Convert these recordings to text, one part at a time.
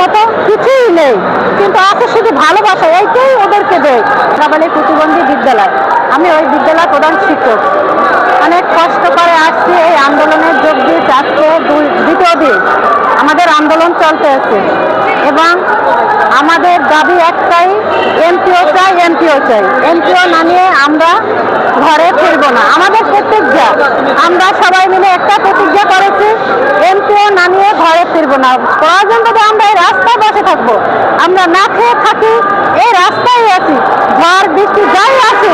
মতো কিছুই নেই। কিন্তু আছে শুধু ভালোবাসা, এইটাই ওদেরকে দেয় বলে প্রতিবন্ধী বিদ্যালয়। আমি ওই বিদ্যালয় প্রধান শিক্ষক। অনেক কষ্ট করে আসছি এই আন্দোলনের যোগ দিয়ে আজকে দ্বিতীয় দিন আমাদের আন্দোলন চলতে আছে। এবং আমাদের দাবি একটাই এমপিও চাই এমপিও চাই। এমপিও না নিয়ে আমরা ঘরে ফিরবো না। আমাদের প্রতিজ্ঞা, আমরা সবাই মিলে একটা প্রতিজ্ঞা করেছি এমপিও না নিয়ে ঘরে ফিরবো না। প্রয়োজন যদি আমরা এই রাস্তায় বসে থাকব। আমরা না খেয়ে থাকি এই রাস্তায় আছি। ঝড় বৃষ্টি যাই আসি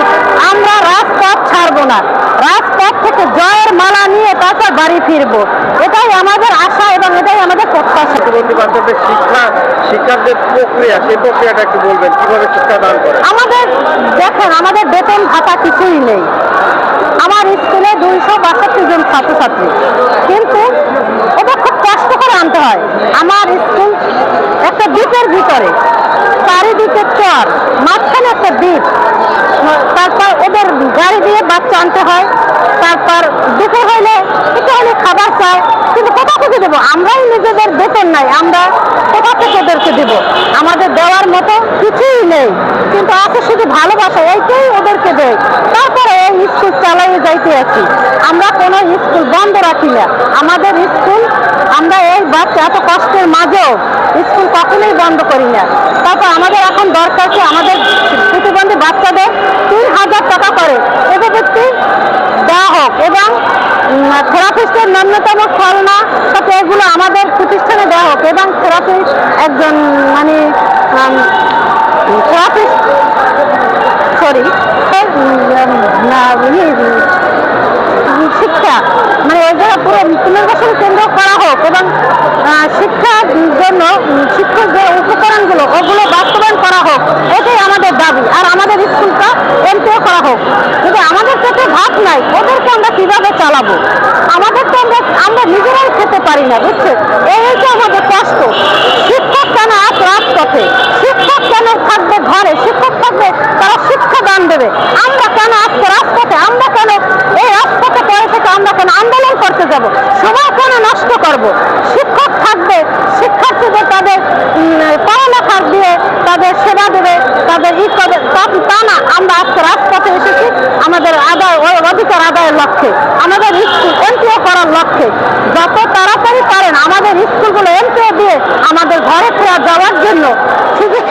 আমরা রাজপথ ছাড়বো না। রাজপথ থেকে জয়ের মালা নিয়ে তারপর বাড়ি ফিরবো। এটাই আমাদের আশা এবং এটাই আমাদের প্রত্যাশা। শিক্ষা শিক্ষার যে প্রক্রিয়া সেই প্রক্রিয়াটা একটু বলবেন কীভাবে শিক্ষা দান করে আমাদের দেখেন আমাদের বেতন ভাতা কিছুই নেই। আমার স্কুলে দুইশো বাষট্টি জন ছাত্রছাত্রী। কিন্তু ওটা খুব কষ্ট করে আনতে হয় আমার স্কুল একটা ভিতরে। চারিদিকে চর, মাঝখানে একটা দ্বীপ। তারপর ওদের গাড়ি দিয়ে বাচ্চা আনতে হয়। তারপর দুপুর হইলে একটু হলে খাবার চায় কিন্তু কোথা থেকে দেবো? আমরাই নিজেদের বেতন নাই। আমরা কোথা থেকে ওদেরকে দেবো? আমাদের দেওয়ার মতো কিছুই নেই। কিন্তু আছে শুধু ভালোবাসা, এইটাই ওদেরকে দেয়। তারপরে এই স্কুল চালাইয়ে যাইতে আছি। আমরা কোনো স্কুল বন্ধ রাখি না। আমাদের স্কুল, আমরা এই বাচ্চা এত কষ্টের মাঝেও কখনোই বন্ধ করি না। তারপর আমাদের এখন দরকার কি? আমাদের প্রতিবন্ধী বাচ্চাদের তিন হাজার টাকা করে। এভাবে দেওয়া হোক এবং থেরাপিস্টের ন্যূনতম খলনা সাথে এগুলো আমাদের প্রতিষ্ঠানে দেওয়া হোক এবং থেরাপিস্ট একজন মানে থেরাপিস্ট সরি শিক্ষা মানে ওই জায়গা পুরো পুনর্বাসন কেন্দ্র করা হোক এবং আহ, শিক্ষার জন্য উম, শিক্ষক যে উপকরণগুলো ওগুলো বাস্তবায়ন করা হোক এটাই আমাদের দাবি আর আমাদের স্কুলটা এমপিও করা হোক যদি আমাদের পেটে ভাত নাই ওদেরকে আমরা কীভাবে চালাবো আমাদের তো আমরা আমরা নিজেরাই খেতে পারি না বুঝছেন? এই হচ্ছে আমাদের কষ্ট। শিক্ষক কেন আজ রাজপথে শিক্ষক কেন থাকবে ঘরে? শিক্ষক থাকবে তারা শিক্ষা দান দেবে। আমরা কেন আজকে রাজপথে? আমরা কেন এই রাজপথে পড়ে থেকে আমরা কেন আন্দোলন করতে যাব? সময় কেন নষ্ট করব? শিক্ষক থাকবে শিক্ষার্থীদের তাদের উম, পড়ালেখার দিয়ে তাদের সেবা দেবে তাদের ই করবে। তা না আমরা আজকে রাজপথে এসেছি আমাদের আদায় অধিকার আদায়ের লক্ষ্যে আমাদের স্কুল এমপিও করার লক্ষ্যে যত তাড়াতাড়ি পারেন আমাদের স্কুলগুলো এমপিও দিয়ে আমাদের ঘরে ফেরা যাওয়ার জন্য সুযোগ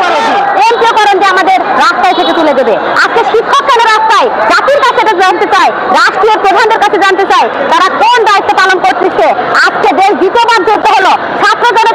এমপিও করেন যে আমাদের রাস্তায় থেকে তুলে দেবে। আজকে শিক্ষক কেন রাস্তায়? জাতির কাছে জানতে চায়, রাষ্ট্রীয় প্রধানদের কাছে জানতে চায়, তারা কোন দায়িত্ব পালন করতেছে আজকে দেশ দ্বিতীয়বার যুদ্ধ হলো ছাত্রদের